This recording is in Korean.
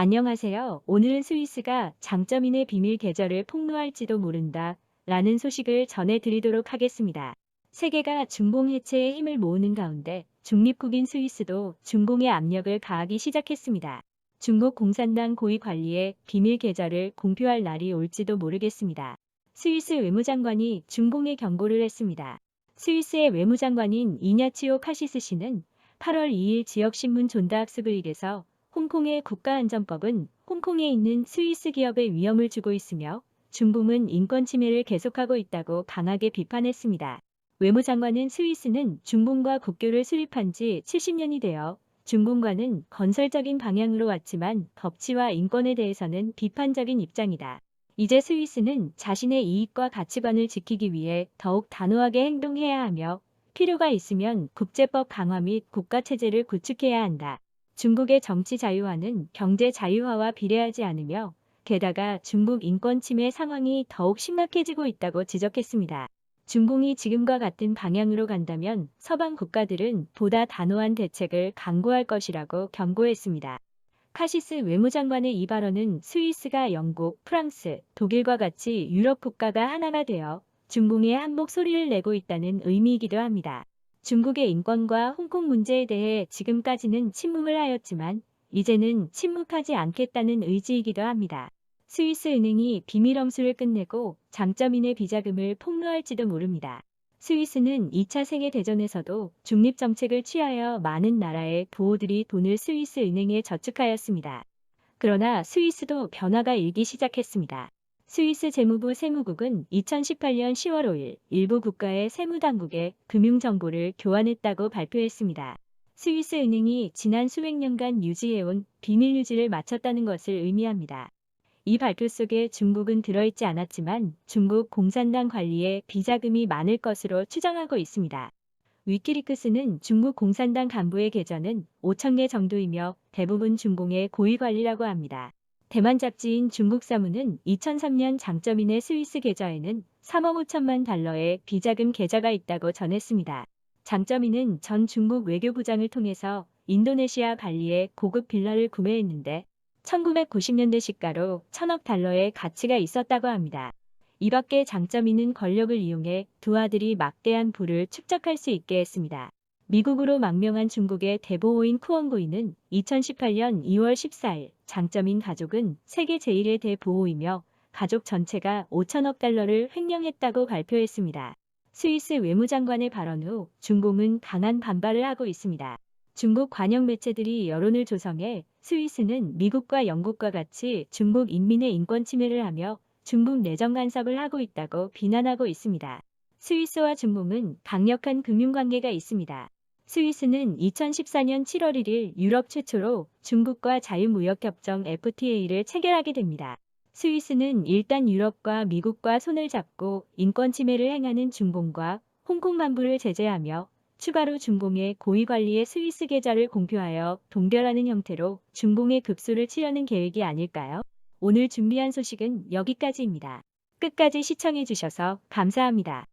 안녕하세요. 오늘은 스위스가 장점인의 비밀 계절을 폭로할지도 모른다. 라는 소식을 전해드리도록 하겠습니다. 세계가 중공 해체에 힘을 모으는 가운데 중립국인 스위스도 중공의 압력을 가하기 시작했습니다. 중국 공산당 고위 관리의 비밀 계절을 공표할 날이 올지도 모르겠습니다. 스위스 외무장관이 중공에 경고를 했습니다. 스위스의 외무장관인 이냐치오 카시스 씨는 8월 2일 지역신문 존다학습을 읽에서 홍콩의 국가안전법은 홍콩에 있는 스위스 기업에 위험을 주고 있으며 중공은 인권 침해를 계속하고 있다고 강하게 비판했습니다. 외무장관은 스위스는 중공과 국교를 수립한 지 70년이 되어 중공과는 건설적인 방향으로 왔지만 법치와 인권에 대해서는 비판적인 입장이다. 이제 스위스는 자신의 이익과 가치관을 지키기 위해 더욱 단호하게 행동해야 하며 필요가 있으면 국제법 강화 및 국가체제를 구축해야 한다. 중국의 정치 자유화는 경제 자유화와 비례하지 않으며 게다가 중국 인권 침해 상황이 더욱 심각해지고 있다고 지적했습니다. 중공이 지금과 같은 방향으로 간다면 서방 국가들은 보다 단호한 대책을 강구할 것이라고 경고했습니다. 카시스 외무장관의 이 발언은 스위스가 영국, 프랑스, 독일과 같이 유럽 국가가 하나가 되어 중공에 한목 소리를 내고 있다는 의미이기도 합니다. 중국의 인권과 홍콩 문제에 대해 지금까지는 침묵을 하였지만 이제는 침묵하지 않겠다는 의지이기도 합니다. 스위스 은행이 비밀 엄수를 끝내고 장점인의 비자금을 폭로할지도 모릅니다. 스위스는 2차 세계대전에서도 중립정책을 취하여 많은 나라의 부호들이 돈을 스위스 은행에 저축하였습니다. 그러나 스위스도 변화가 일기 시작했습니다. 스위스 재무부 세무국은 2018년 10월 5일 일부 국가의 세무당국에 금융정보를 교환했다고 발표했습니다. 스위스 은행이 지난 수백 년간 유지해온 비밀 유지를 마쳤다는 것을 의미합니다. 이 발표 속에 중국은 들어있지 않았지만 중국 공산당 관리에 비자금이 많을 것으로 추정하고 있습니다. 위키리크스는 중국 공산당 간부의 계좌는 5천 개 정도이며 대부분 중공의 고위 관리라고 합니다. 대만 잡지인 중국 사무는 2003년 장점인의 스위스 계좌에는 3억 5천만 달러의 비자금 계좌가 있다고 전했습니다. 장점인은 전 중국 외교부장을 통해서 인도네시아 발리에 고급 빌라를 구매했는데 1990년대 시가로 천억 달러의 가치가 있었다고 합니다. 이 밖에 장점인은 권력을 이용해 두 아들이 막대한 부를 축적할 수 있게 했습니다. 미국으로 망명한 중국의 대보호인 쿠원고인은 2018년 2월 14일 장점인 가족은 세계 제1의 대보호이며 가족 전체가 5천억 달러를 횡령했다고 발표했습니다. 스위스 외무장관의 발언 후 중공은 강한 반발을 하고 있습니다. 중국 관영 매체들이 여론을 조성해 스위스는 미국과 영국과 같이 중국 인민의 인권 침해를 하며 중국 내정 간섭을 하고 있다고 비난하고 있습니다. 스위스와 중국은 강력한 금융관계가 있습니다. 스위스는 2014년 7월 1일 유럽 최초로 중국과 자유무역협정 FTA를 체결하게 됩니다. 스위스는 일단 유럽과 미국과 손을 잡고 인권 침해를 행하는 중공과 홍콩 만부를 제재하며 추가로 중공의 고위 관리의 스위스 계좌를 공표하여 동결하는 형태로 중공의 급수를 치려는 계획이 아닐까요? 오늘 준비한 소식은 여기까지입니다. 끝까지 시청해주셔서 감사합니다.